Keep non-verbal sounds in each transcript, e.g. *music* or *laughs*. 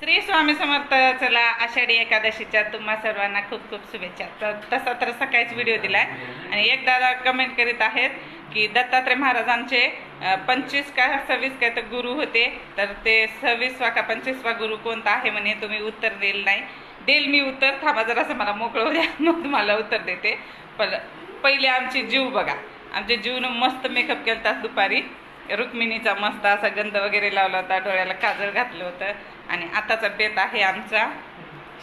श्री स्वामी समर्थ चला आषाढी एकादशीच्या तुम्हा सर्वांना खूप खूप शुभेच्छा. तर तसा तर सकाळीच व्हिडिओ दिलाय. आणि एक दादा कमेंट करीत आहेत की दत्तात्रय महाराजांचे पंचवीस का सव्वीस काय तर गुरु होते. तर ते सव्वीसवा का पंचवीसवा गुरु कोणता आहे म्हणे तुम्ही उत्तर देईल नाही. देईल मी उत्तर थांबा जरासं मला मोकळं द्या *laughs* मग तुम्हाला उत्तर देते. पण पहिले आमची जीव बघा. आमच्या जीवनं मस्त मेकअप केला दुपारी. रुक्मिणीचा मस्त असा गंध वगैरे लावला होता डोळ्याला काजळ घातलं होतं. आणि आताचा बेत आहे आमचा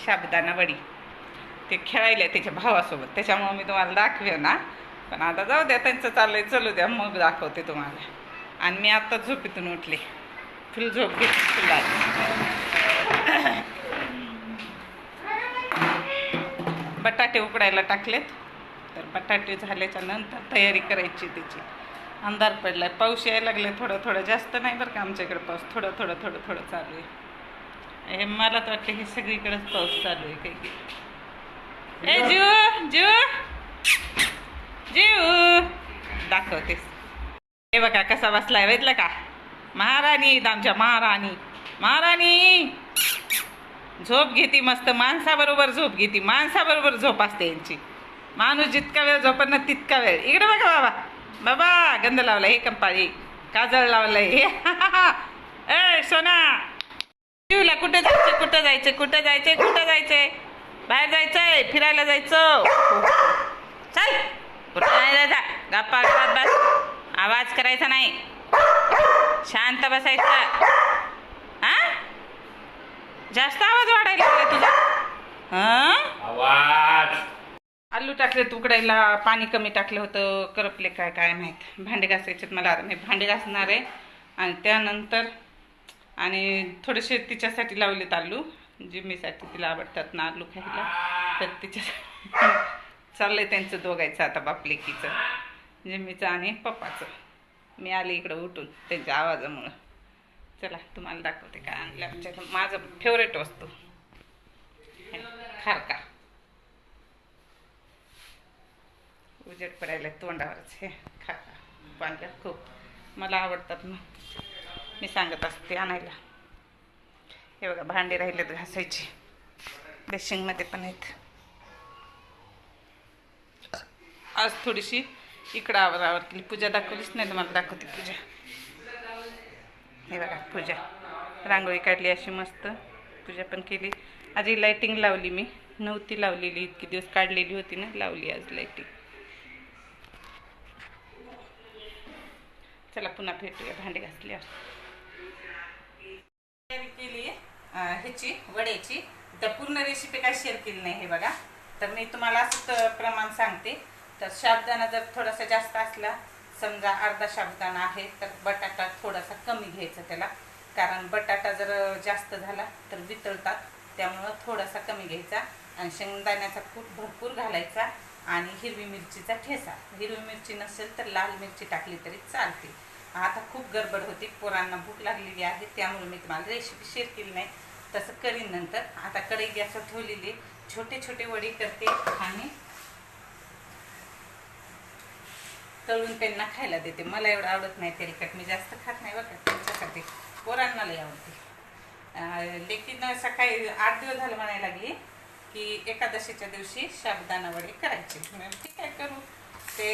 शाबदाना वडी. ते खेळायला त्याच्या भावासोबत. त्याच्यामुळं मी तुम्हाला दाखवे ना पण आता जाऊ द्या त्यांचं चाललंय. चलू द्या मग दाखवते तुम्हाला. आणि मी आता झोपेतून उठले. फुल झोप घेतली फुल आली. बटाटे उकडायला टाकलेत. तर बटाटे झाल्याच्यानंतर तयारी करायची त्याची. अंधार पडलाय. पाऊस यायला लागले थोडं थोडं. जास्त नाही बरं का आमच्या इकडे पाऊस. थोडं थोडं थोडं थोडं चालू आहे. हे मला तर वाटतं हे सगळीकडेच पाऊस चालू आहे काही. काही ए जीव जीव जीव. दाखवतेस. हे बघा कसा बसलाय बघितलं का? महाराणी आमच्या महाराणी. महाराणी! झोप घेती मस्त. माणसाबरोबर झोप घेती. माणसाबरोबर झोप असते यांची. माणूस जितका वेळ झोपत ना तितका वेळ. इकडे बघा बाबा. बाबा गंध लावला हे कंपाळी. काजळ लावलं हे *laughs* ए सोना. शिवला कुठे जायचं कुठं जायचं कुठं जायचंय कुठं जायचंय? बाहेर जायचंय फिरायला जायचं. चल. कुठं नाही जायचा गप्पा गप्पात बस. आवाज करायचा नाही. शांत बसायचा. हा जास्त आवाज वाढायला लागला तुझा. हा? आवाज. आलू टाकले उकडायला पाणी कमी टाकलं होतं करपले काय काय माहीत. भांडे घासायचे मला. आता मी भांडे घासणार आहे. आणि त्यानंतर आणि थोडेसे तिच्यासाठी लावलेत आलू. जिम्मीसाठी तिला आवडतात ना आलू खायला. तर तिच्या चाललंय त्यांचं दोघायचं आता बापलेकीचं जिम्मीचं आणि पप्पाचं. मी आले इकडं उठून त्यांच्या आवाजामुळं. चला तुम्हाला दाखवते काय आणलं. माझं फेवरेट वस्तू. खारका. उजेड पडायला तोंडावरच. हे खा पांढऱ्या खूप. मला आवडतात ना. मी सांगत असते आणायला. हे बघा भांडे राहिलेत घासायची. बेशिंगमध्ये पण आहेत. आज थोडीशी इकडं आवर आवर केली. पूजा दाखवलीच नाही तुम्हाला दाखवते पूजा. हे बघा पूजा. रांगोळी काढली अशी मस्त. पूजा पण केली. आधी लाईटिंग लावली मी. नव्हती लावलेली इतके दिवस काढलेली होती ना. लावली आज लाईटिंग चला पुन्हा भेटूया भांडे घासल्यावर. तयारी केली ह्याची वड्याची. तर पूर्ण रेसिपी काय शेअर केली नाही हे बघा. तर मी तुम्हाला असं प्रमाण सांगते. तर शाबदाना जर थोडासा जास्त असला समजा अर्धा शाबदाना आहे तर बटाटा थोडासा कमी घ्यायचा त्याला. कारण बटाटा जर जास्त झाला तर वितळतात. त्यामुळं थोडासा कमी घ्यायचा. आणि शेंगदाण्याचा कूट भरपूर घालायचा. आणि हिरवी मिरचीचा ठेसा हिरवी मिरची नसेल तर लाल मिरची टाकली तरी चालते. आता खूप गडबड होती. पोरांना भूक लागलेली आहे. त्यामुळे मी तुम्हाला रेसिपी शेअर केली नाही. तसं करीन नंतर. आता कढई गॅसवर ठेवलेली. छोटे छोटे वडी करते आणि तळून त्यांना खायला देते. मला एवढं आवडत नाही तेलकट मी जास्त खात नाही बघा. त्यांच्यासाठी पोरांना लई आवडते. लेकीनं सकाळी आठ दिवस झालं म्हणायला लागली की एकादशीच्या दिवशी शाबदाना वडे करायचे. ठीक आहे करू. ते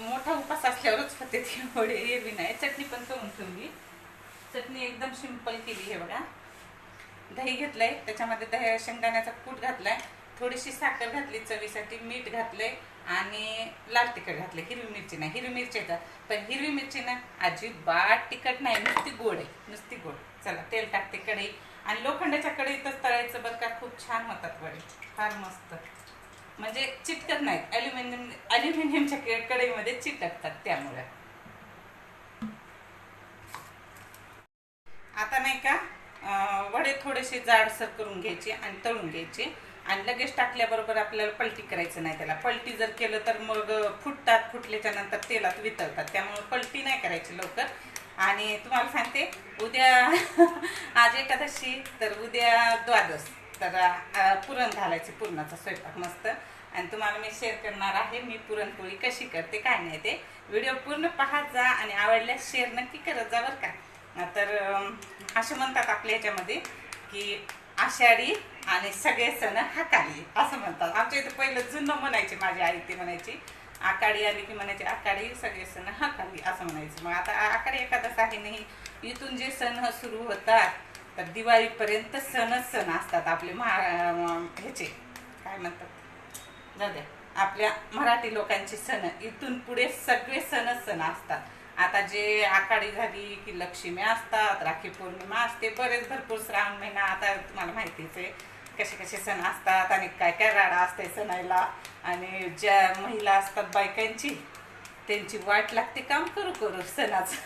मोठा उपास असल्यावरच होते ती वडे एरवी नाही. चटणी पण करून ठेवली. चटणी एकदम सिंपल केली हे बघा. दही घेतलंय. त्याच्यामध्ये दही शेंगदाण्याचा कूट घातलाय. थोडीशी साखर घातली चवीसाठी मीठ घातलंय आणि लाल तिखट घातले हिरवी मिरची नाही. हिरवी मिरची येतात. पण हिरवी मिरची ना अजिबात तिखट नाही. नुसती गोड आहे. नुसती गोड. चला तेल टाकते कढई. आणि लोखंडाच्या कढईतच तळायचं बरं का? खूप छान होतात वडे. फार मस्त. म्हणजे चिटकत नाहीत. अल्युमिनियम अल्युमिनियमच्या कढईमध्ये चिटकतात त्यामुळे. आता नाही का वडे थोडेसे जाडसर करून घ्यायचे आणि तळून घ्यायचे. आणि लगेच टाकल्याबरोबर आपल्याला पलटी करायचं नाही त्याला. पलटी जर केलं तर मग फुटतात फुटल्याच्या नंतर तेलात वितळतात. त्यामुळे पलटी नाही करायची लवकर. आणि तुम्हाला सांगते उद्या *laughs* आज एकादशी तर उद्या द्वादश तर पुरण घालायचे पुरणाचा स्वयंपाक मस्त. आणि तुम्हाला मी शेअर करणार आहे मी पुरणपोळी कशी करते काय नाही ते. व्हिडिओ पूर्ण पाहत जा आणि आवडल्यास शेअर नक्की करत जा बरं का. तर असे म्हणतात आपल्या ह्याच्यामध्ये की आषाढी आणि सगळे सण हाकाली. असं म्हणतात. आमच्या इथे पहिलं जुनं म्हणायचे माझी आई ते म्हणायची. आकाडी आली की म्हणायची आकाडी सगळे सण हाकाली असं म्हणायचं. मग आता आकाडी एखादाच आहे नाही. इथून जे सण सुरू होतात तर दिवाळीपर्यंत सणच सण असतात आपले महा ह्याचे काय म्हणतात? जाऊ द्या. आपल्या मराठी लोकांचे सण इथून पुढे सगळे सणच सण असतात. आता जे आकाडी झाली की लक्ष्मी असतात राखी पौर्णिमा असते बरेच भरपूर श्रावण महिना आता तुम्हाला माहितीच आहे. कसे कसे सण असतात आणि काय काय राडा असते सणाला आणि ज्या महिला असतात बायकांची त्यांची वाट लागते काम करू करू सणाचं.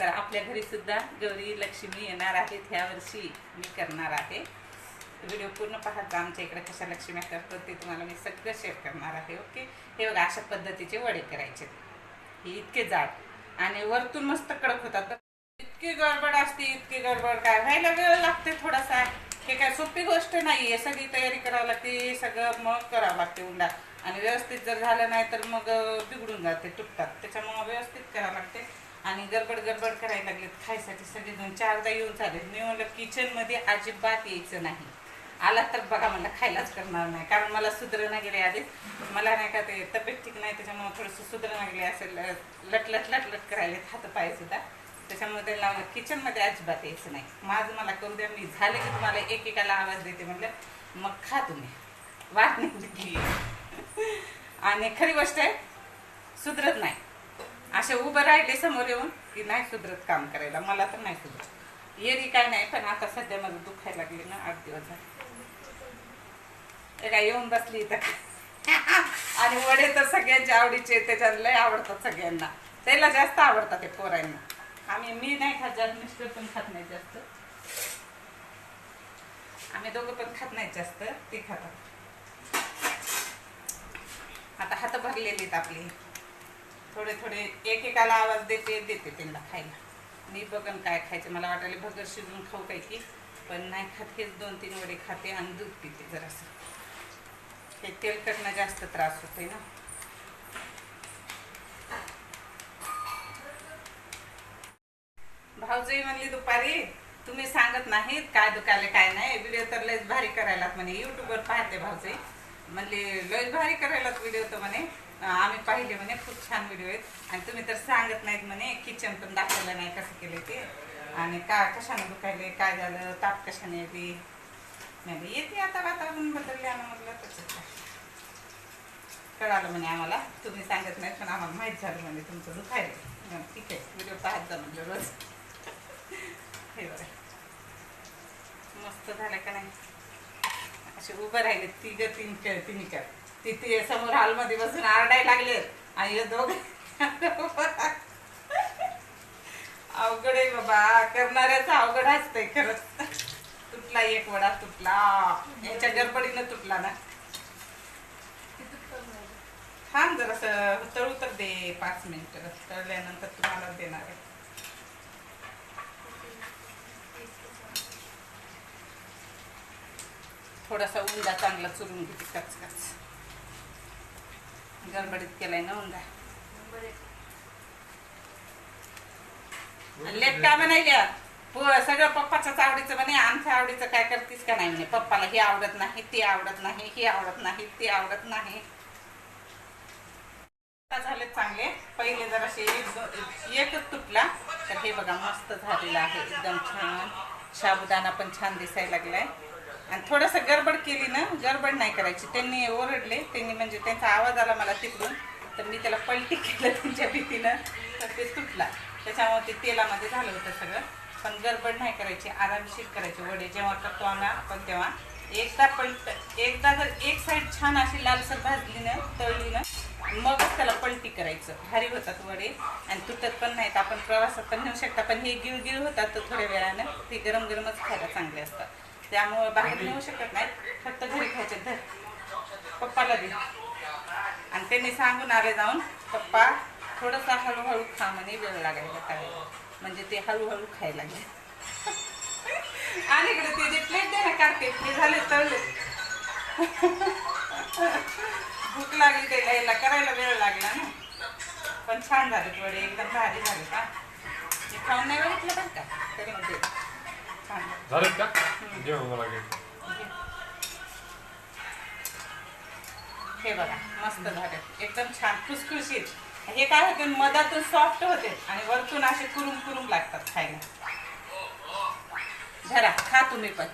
तर आपल्या घरी सुद्धा गौरी लक्ष्मी येणार आहेत ह्या वर्षी. मी करणार आहे. व्हिडिओ पूर्ण पाहता आमच्या इकडे कशा लक्ष्मी करतो ते तुम्हाला मी सगळं शेअर करणार आहे ओके हे बघा अशा पद्धतीचे वडे करायचे. हे इतके जाड. आणि वरतून मस्त कडक होतात. तर इतकी गडबड असते इतकी गडबड. काय व्हायला वेळ लागते थोडासा. हे काय सोपी गोष्ट नाही आहे सगळी तयारी करावी लागते सगळं मग करावं लागते उंडा. आणि व्यवस्थित जर झालं नाही तर मग बिघडून जाते तुटतात. त्याच्यामुळं व्यवस्थित करावं लागते. आणि गडबड गडबड करायला लागलेत. खायसाठी सगळेजण दोन चारदा येऊन चालले मी म्हणलं किचनमध्ये अजिबात यायचं नाही. आला तर बघा मला खायलाच करणार नाही. कारण मला सुधरणं गेले आधीच. मला नाही का ते तब्येत ठीक नाही त्याच्यामुळे थोडंसं सुधरणं गेले असेल लट लट लट करायले हात पाय सुद्धा. त्याच्यामुळे त्याला किचनमध्ये अजिबात यायचं नाही. माझं मला करू द्या. मी झाले की तुम्हाला एकेकाला आवाज देते. म्हटलं मग खा तुम्ही. वाट नाही आणि खरी गोष्ट आहे सुधरत नाही. असे उभं राहिले समोर येऊन की नाही सुधरत काम करायला मला तर नाही सुधरत. येरी काय नाही पण आता सध्या मला दुखायला लागले ना आठ दिवस झाले. काय येऊन बसली इथं. आणि वडे तर सगळ्यांच्या आवडीचे त्याच्यात लय आवडतात सगळ्यांना. त्याला जास्त आवडतात ते पोरांना. आम्ही मी नाही खात जास्त मिस्टर पण खात नाही जास्त. आम्ही दोघं पण खात नाही जास्त ते खातात. आता हात भरलेली आहेत आपली. थोडे थोडे एकेकाला आवाज देते देते त्यांना खायला. मी बघन काय खायचं. मला वाटायला भगर शिजवून खाऊ काय की पण नाही खात हेच दोन तीन वडे खाते आणि दूध पिते जरासं. हे तेलकटनं जास्त त्रास होते ना. भाऊजी म्हणली दुपारी तुम्ही सांगत नाहीत काय दुखायला काय नाही. व्हिडिओ तर लयच भारी करायला म्हणे. युट्यूबवर पाहते भाऊजई. म्हणले लयच भारी करायला व्हिडिओ तर म्हणे. आम्ही पाहिले म्हणे खूप छान व्हिडिओ आहेत. आणि तुम्ही तर सांगत नाहीत म्हणे किचन पण दाखवलं नाही कसं केलं ते. आणि का कशाने दुखायले काय झालं ताप कशाने येते? म्हणजे येते आता वातावरण बदलल्यानं म्हटलं तसंच कळालं म्हणे आम्हाला. तुम्ही सांगत नाही पण आम्हाला माहीत झालं म्हणजे तुमचं दुखायलं ठीक आहे व्हिडिओ पाहत जा म्हणजे रोज. हे बघा. मस्त झालं का नाही? असे उभं राहिले तिघं तीन तिन्ही कर तिथे समोर हॉलमध्ये बसून आरडाय लागले. आणि हे अवघड आहे बाबा. करणाऱ्याच अवघड असतंय खरंच तुटला एक वडा तुटला. यांच्या गडबडीनं तुटला ना. थांब जरासं. तळू तर दे. पाच मिनिट. तळल्यानंतर तुम्हाला देणार आहे. थोडासा उंदा चांगला चुरून घेते. कच कच गडबडीत केलाय ना उंदा लेट का म्हणायल्या सगळं पप्पाच्याच आवडीचं म्हणे आमच्या आवडीचं काय करतीस का नाही म्हणे पप्पाला हे आवडत नाही ते आवडत नाही हे आवडत नाही ते आवडत नाही झाले चांगले पहिले जराशे एक एकच तुटला तर हे बघा मस्त झालेलं आहे एकदम छान साबुदाणा पण छान दिसायला लागलाय आणि थोडंसं गडबड केली ना गडबड नाही करायची. त्यांनी ओरडले त्यांनी म्हणजे त्यांचा आवाज आला मला तिकडून. तर मी त्याला पलटी केलं त्यांच्या भीतीनं. तर ते तुटला. त्याच्यामुळे ते तेलामध्ये झालं होतं सगळं. पण गडबड नाही करायची आरामशीर करायचे. वडे जेव्हा करतो आम्ही आपण तेव्हा. एकदा पलट एकदा जर एक साईड छान अशी लालसर भाजली ना तळली ना मगच त्याला पलटी करायचं. भारी होतात वडे. आणि तुटत पण नाहीत. आपण प्रवासात पण नेऊ शकता पण हे गिळगिळ होतात तर थोड्या वेळानं. ते गरम गरमच खायला चांगले असतात. त्यामुळं बाहेर नेऊ शकत नाहीत. फक्त घरी खायचे. धर. पप्पाला दे. आणि त्यांनी सांगून आले जाऊन पप्पा थोडंसं हळूहळू खा म्हणे वेळ लागायला खायला म्हणजे ते हळूहळू खायला लागले. *laughs* आणि इकडे ते जे प्लेट दे ना काढते ते झाले तळले. *laughs* भूक लागली ते यायला करायला वेळ लागला ना. पण छान झाले वडे एकदम भारी झाले. का खाऊन नाही बघितलं बरं का? तरी म्हणजे झालेत का? जेवण मला घे. हे बघा मस्त झाले एकदम छान खुसखुशीत. हे काय होते? मधातून सॉफ्ट होते आणि वरतून असे कुरुम कुरुम लागतात खायला. धरा खा तुम्ही पण.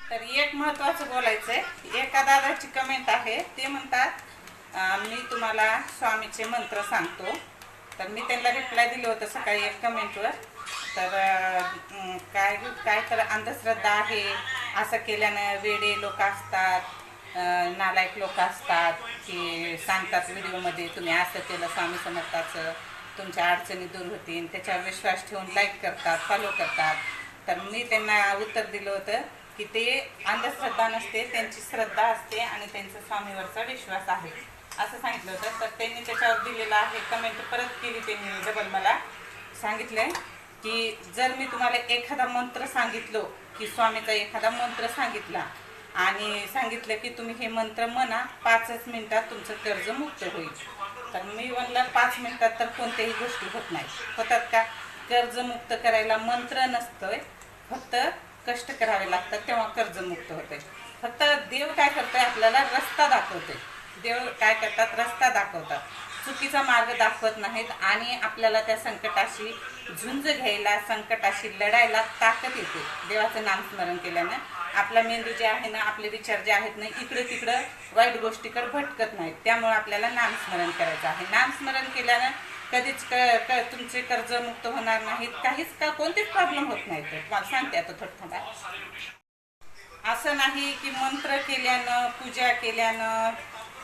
तर एक महत्वाचं बोलायचंय. एका दादाची कमेंट आहे. ते म्हणतात मी तुम्हाला स्वामीचे मंत्र सांगतो. तर मी त्यांना रिप्लाय दिलं होतं सकाळी एक कमेंटवर तर काय काय तर अंधश्रद्धा आहे. असं केल्यानं वेडे लोक असतात नालायक लोक असतात की सांगतात व्हिडिओमध्ये तुम्ही असं केलं स्वामी समर्थाचं. तुमच्या अडचणी दूर होतील. त्याच्यावर विश्वास ठेवून लाईक करतात फॉलो करतात. तर मी त्यांना उत्तर दिलं होतं की ते अंधश्रद्धा नसते त्यांची श्रद्धा असते आणि त्यांचा स्वामीवरचा विश्वास आहे. असं सांगितलं होतं. तर त्यांनी त्याच्यावर दिलेलं आहे कमेंट परत केली त्यांनी डबल मला. सांगितलंय की जर मी तुम्हाला एखादा मंत्र सांगितलो की स्वामीचा एखादा मंत्र सांगितला आणि सांगितलं की तुम्ही हे मंत्र म्हणा पाचच मिनिटात तुमचं कर्ज मुक्त होईल. तर मी म्हणलं पाच मिनिटात तर कोणत्याही गोष्टी होत नाही होतात का? कर्जमुक्त करायला मंत्र नसतोय फक्त कष्ट करावे लागतात तेव्हा कर्जमुक्त होते फक्त देव काय करतोय? आपल्याला रस्ता दाखवतोय. देव काय करतात? रस्ता दाखवतात. चुकीचा मार्ग दाखवत नाहीत आणि आपल्याला त्या संकटाशी झुंज घ्यायला संकटाशी लढायला ताकद येते. देवाचं नामस्मरण केल्यानं आपला मेंदू जे आहे ना आपले विचार जे आहेत ना इकडे तिकडं वाईट गोष्टीकडे भटकत नाहीत. त्यामुळे आपल्याला नामस्मरण करायचं आहे. नामस्मरण केल्यानं कधीच क क तुमचे कर्ज मुक्त होणार नाहीत. काहीच का कोणतेच प्रॉब्लेम होत नाहीत. तुम्हाला सांगते आता थोडं थांबा. असं नाही की मंत्र केल्यानं पूजा केल्यानं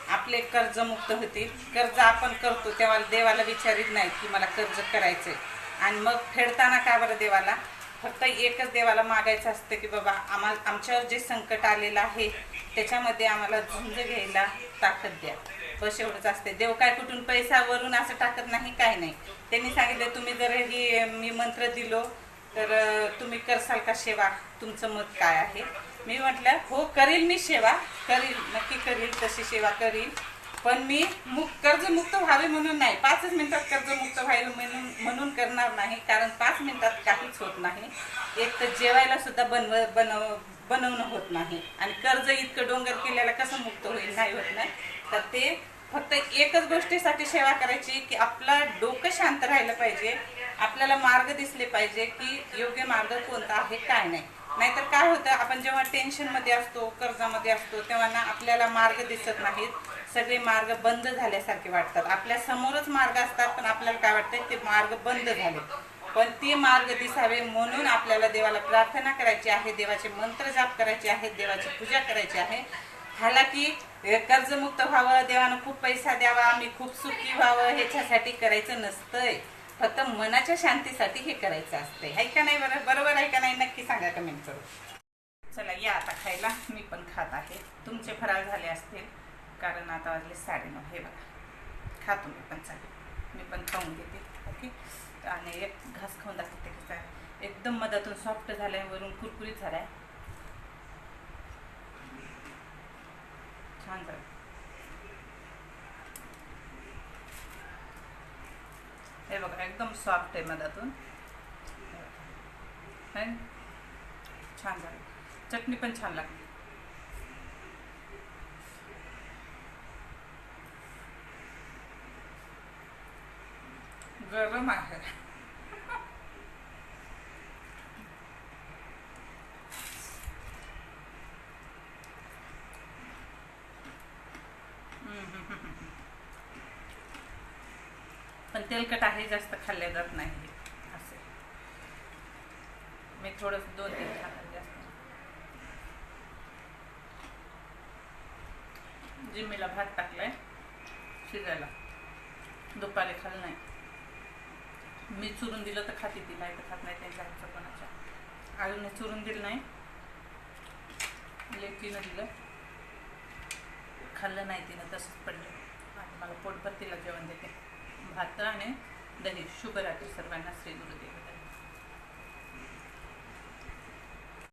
आपले कर्जमुक्त होतील. कर्ज आपण करतो तेव्हा देवाला विचारित नाही की मला कर्ज करायचं आहे आणि मग फेडताना का बरं देवाला? फक्त एकच देवाला मागायचं असतं की बाबा आम्हाला आमच्यावर जे संकट आलेलं आहे त्याच्यामध्ये आम्हाला झुंज घ्यायला ताकद द्या. बस एवढंच असते देव काय कुठून पैसा वरून असं टाकत नाही काय नाही. त्यांनी सांगितलं तुम्ही जर ही मी मंत्र दिलो तर तुम्ही करसाल का सेवा? तुमचं मत काय आहे? मी म्हटलं हो करील मी सेवा. करील नक्की करील तशी सेवा करील. पण मी मुक कर्जमुक्त व्हावे म्हणून नाही. पाचच मिनिटात कर्जमुक्त व्हावे म्हणून म्हणून करणार नाही. कारण पाच मिनिटात काहीच होत नाही. एक तर जेवायला सुद्धा बनव बनव बनवणं होत नाही. आणि कर्ज इतकं डोंगर केल्याला कसं मुक्त होईल नाही होत नाही. तर ते फक्त एकच गोष्टीसाठी सेवा करायची की आपला डोकं शांत राहिलं पाहिजे. आपल्याला मार्ग दिसले पाहिजे की योग्य मार्ग कोणता आहे काय नाही. नाहीतर काय होतं आपण जेव्हा टेन्शनमध्ये असतो कर्जामध्ये असतो तेव्हा ना आपल्याला मार्ग दिसत नाहीत. सगळे मार्ग बंद झाल्यासारखे वाटतात. आपल्या समोरच मार्ग असतात पण आपल्याला काय वाटतं ते मार्ग बंद झाले. पण ते मार्ग दिसावे म्हणून आपल्याला देवाला प्रार्थना करायची आहे देवाचे मंत्र जाप करायचे आहेत देवाची पूजा करायची आहे. हालाकी की कर्जमुक्त व्हावं देवानं खूप पैसा द्यावा आम्ही खूप सुखी व्हावं ह्याच्यासाठी करायचं नसतंय. फक्त मनाच्या शांतीसाठी हे करायचं असते आहे का नाही बरं? बरोबर आहे का नाही? नक्की सांगा कमेंट करू चला या आता खायला. मी पण खात आहे. तुमचे फराळ झाले असतील. कारण आता वाजले साडेनऊ. हे बघा. खा तुम्ही पण चालेल मी पण खाऊन घेते. ओके? आणि एक घास खाऊन दाखवते कसा आहे. एकदम मधातून सॉफ्ट झालाय. वरून कुरकुरीत झालाय. छान झालं हे बघा एकदम सॉफ्ट आहे मधातून छान झालं चटणी पण छान लागली गरम आहे तिखट तेलकट आहे जास्त खाल्ले जात नाही. असे. मी थोडंसं दोन तीन खाल्लं जास्त. जिम्मीला भात टाकलाय शिजायला. दुपारी खाल्लं नाही. मी चुरून दिलं तर खाती ती नाही तर खात नाही त्यांच्या हातचं कोणाच्या. अजून चुरून दिलं नाही. लेकीनं दिलं. खाल्लं नाही तिनं तसंच पडलं. आणि मला पोटभर तिला जेवण देते. भात आणि दही शुगर सर्वांना श्री गुरुदेव